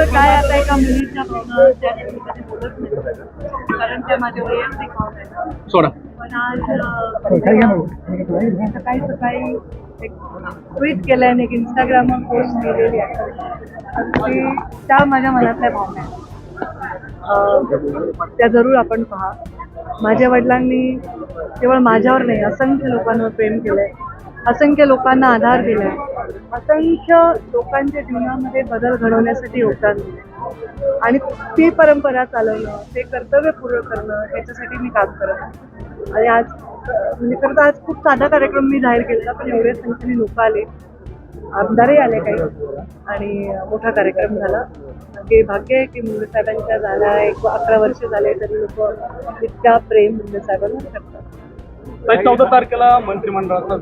आहे का मुलीच्या भावना त्या मी कधी बोलत नाही. कारण त्या माझ्या वैयक्तिक भावना आहेत सोडा. पण आज अं, सकाळी सकाळी एक ट्विट केलं आणि एक इंस्टाग्रामवर पोस्ट केलेली आहे. त्या माझ्या मनातल्या भावना आहेत. अं, त्या जरूर आपण पहा. माझ्या वडिलांनी केवळ माझ्यावर नाही असंख्य लोकांवर प्रेम केलंय. असंख्य लोकांना आधार दिलाय. असंख्य लोकांच्या जीवनामध्ये बदल घडवण्यासाठी योगदान दिले आणि ती परंपरा चालवणं ते कर्तव्य पूर्ण करणं याच्यासाठी मी काम करत आणि आज म्हणजे खरं तर आज खूप साधा कार्यक्रम मी जाहीर केला पण एवढ्या संख्येने लोक आले. आमदारही आले काही. आणि मोठा कार्यक्रम झाला. ते भाग्य आहे की मुंडे साहेबांच्या झाला एक अकरा वर्ष झाले तरी लोक इतका प्रेम मुंडे साहेबांना करतात चौदा तारखेला मंत्रिमंडळाचा.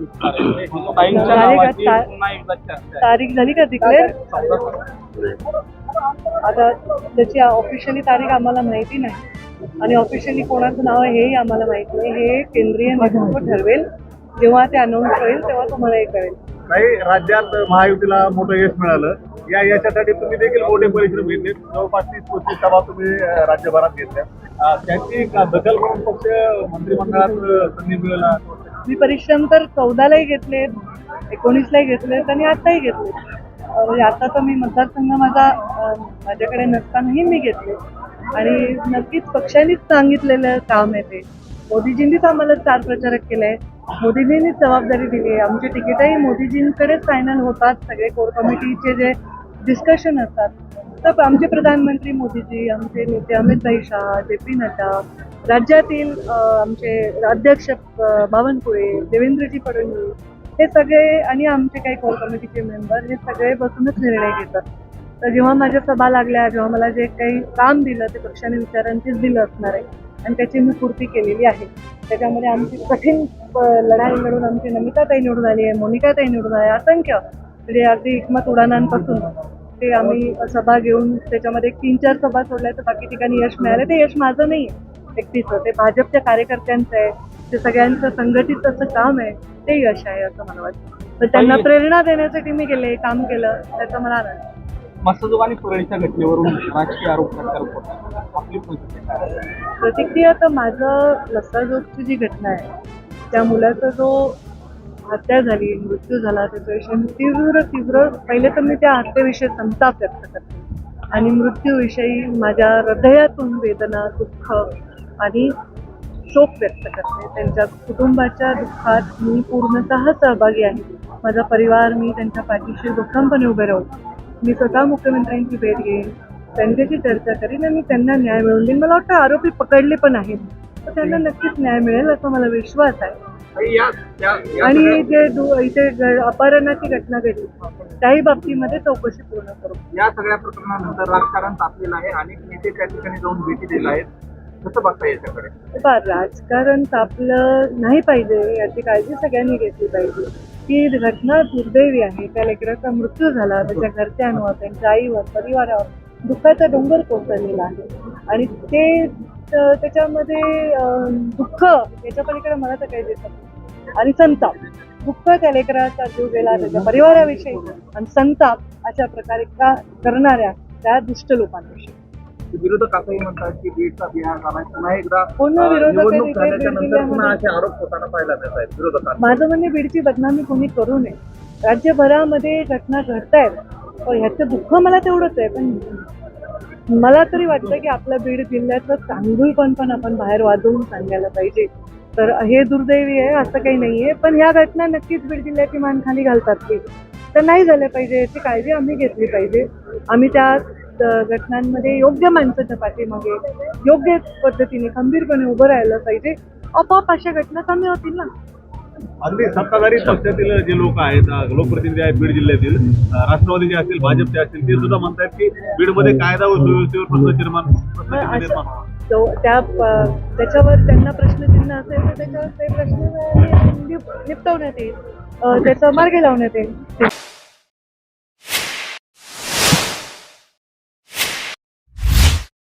तारीख झाली का डिक्लेअर चौदा आता त्याची ऑफिशियली तारीख आम्हाला माहिती नाही. आणि ऑफिशियली कोणाचं नाव आहे हेही आम्हाला माहिती नाही. हे केंद्रीय नेतृत्व ठरवेल. जेव्हा ते अनाऊन्स होईल तेव्हा तुम्हालाही कळेल. काही राज्यात महायुतीला मोठं यश मिळालं. या यशासाठी तुम्ही देखील मोठे परिश्रम घेतले जवळपास तीस पस्तीस सभा तुम्ही राज्यभरात घेतल्या. त्याची दखल म्हणून पक्ष मंत्रिमंडळात संधी मिळाला मी परिश्रम तर चौदालाही घेतलेत एकोणीसलाही घेतलेत आणि आताही घेतलेत. अं, म्हणजे आता तर मी मतदारसंघ माझा माझ्याकडे नसतानाही मी घेतले आणि नक्कीच पक्षानेच सांगितलेलं काम आहे ते. मोदीजींनीच आम्हाला स्टार प्रचारक केलाय मोदीजींनीच जबाबदारी दिली आहे. आमची तिकीटही मोदीजींकडेच फायनल होतात. सगळे कोर कमिटीचे जे डिस्कशन असतात. तर आमचे प्रधानमंत्री मोदीजी आमचे नेते अमित भाई शाह जे पी नड्डा राज्यातील आमचे अध्यक्ष बावनकुळे देवेंद्रजी फडणवीस हे सगळे आणि आमचे काही कोर कमिटीचे मेंबर हे सगळे बसूनच निर्णय घेतात. तर जेव्हा माझ्या सभा लागल्या जेव्हा मला जे काही काम दिलं ते पक्षाने विचारांचीच दिलं असणार आहे. आणि त्याची मी पूर्ती केलेली आहे. त्याच्यामध्ये आमची कठीण लढाई लढून आमची नमिताताई निवडून आली आहे मोनिकाताई निवडून आहे. असंख्य म्हणजे अगदी एकमत उडाणांपासून ते आम्ही सभा घेऊन त्याच्यामध्ये तीन चार सभा सोडल्या तर बाकी ठिकाणी यश मिळालं. ते यश माझं नाही एकटीचं ते भाजपच्या कार्यकर्त्यांचं आहे. ते सगळ्यांचं संघटित असं काम आहे ते यश आहे असं मला वाटतं. तर त्यांना प्रेरणा देण्यासाठी मी गेले काम केलं त्याचा मला आनंद आहे. आणि पुरळीच्या घटनेवरून राजकीय आरोप प्रत्यारोप आपली प्रतिक्रिया तर माझं लसाजोगची जी घटना आहे त्या मुलाचा जो हत्या झाली मृत्यू झाला त्याच्याविषयी मी तीव्र तीव्र पहिले तर मी त्या हत्येविषयी संताप व्यक्त करते. आणि मृत्यूविषयी माझ्या हृदयातून वेदना दुःख आणि शोक व्यक्त करते. त्यांच्या कुटुंबाच्या दुःखात मी पूर्णतः सहभागी आहे. माझा परिवार मी त्यांच्या पाठीशी भक्कमपणे उभे राहू. मी स्वतः मुख्यमंत्र्यांची भेट घेईन. त्यांच्याशी चर्चा करीन आणि त्यांना न्याय मिळवून देईन. मला वाटतं आरोपी पकडले पण आहेत. तर त्यांना नक्कीच न्याय मिळेल असा मला विश्वास आहे. आणि आणि जे इथे अपहरणाची घटना घडली त्याही बाबतीमध्ये चौकशी पूर्ण करू. या सगळ्या प्रकरणानंतर राजकारण तापलेलं आहे. अनेक नेते त्या ठिकाणी जाऊन भेटी दिला आहेत. कसं बघता याच्याकडे बा राजकारण तापलं नाही पाहिजे याची काळजी सगळ्यांनी घेतली पाहिजे. ही घटना दुर्दैवी आहे. त्या लेकराचा मृत्यू झाला. त्याच्या घरच्यांवर त्यांच्या आईवर परिवारावर दुःखाचा डोंगर कोसळलेला आहे. आणि ते त्याच्यामध्ये दुःख याच्या पलीकडे मला तर काही दिसत नाही. आणि संताप. दुःख त्या लेकराचा जीव गेला. त्याच्या परिवाराविषयी. आणि संताप अशा प्रकारे का करणाऱ्या त्या दुष्ट लोकांविषयी. विरोधक असंही म्हणतात की बीडचा बिहार झाला पुन्हा एकदा निवडणूक झाल्याच्यानंतर पुन्हा असे आरोप होताना पाहायला मिळत आहेत विरोधकांना. माझं म्हणणे बीडची बदनामी कोणी करू नये. राज्यभरामध्ये घटना घडतायत. पण ह्याचं दुःख मला तेवढंच आहे. पण मला तरी वाटतं की आपल्या बीड जिल्ह्याचं चांगुलपण पण आपण बाहेर वाजवून सांगायला पाहिजे. तर हे दुर्दैवी आहे असं काही नाहीये. पण ह्या घटना नक्कीच बीड जिल्ह्याची मान खाली घालतात की. तर नाही झालं पाहिजे याची काळजी आम्ही घेतली पाहिजे. आम्ही त्या घटनांमध्ये योग्य माणसाच्या पाठीमागे योग्य पद्धतीने खंबीरपणे उभं राहिलं पाहिजे. आपोआप अशा घटना कमी होतील ना. अगदी सत्ताधारी पक्षातील जे लोक आहेत लोकप्रतिनिधी आहेत बीड जिल्ह्यातील अं, राष्ट्रवादीचे असतील भाजपचे असतील ते सुद्धा म्हणतात की बीडमध्ये कायदा व सुव्यवस्थेवर प्रश्न निर्माण त्या त्याच्यावर त्यांना प्रश्नचिन्ह असेल तर त्याच्यावर ते प्रश्न निप- निपटवण्यात येईल. त्याचा मार्ग लावण्यात येईल.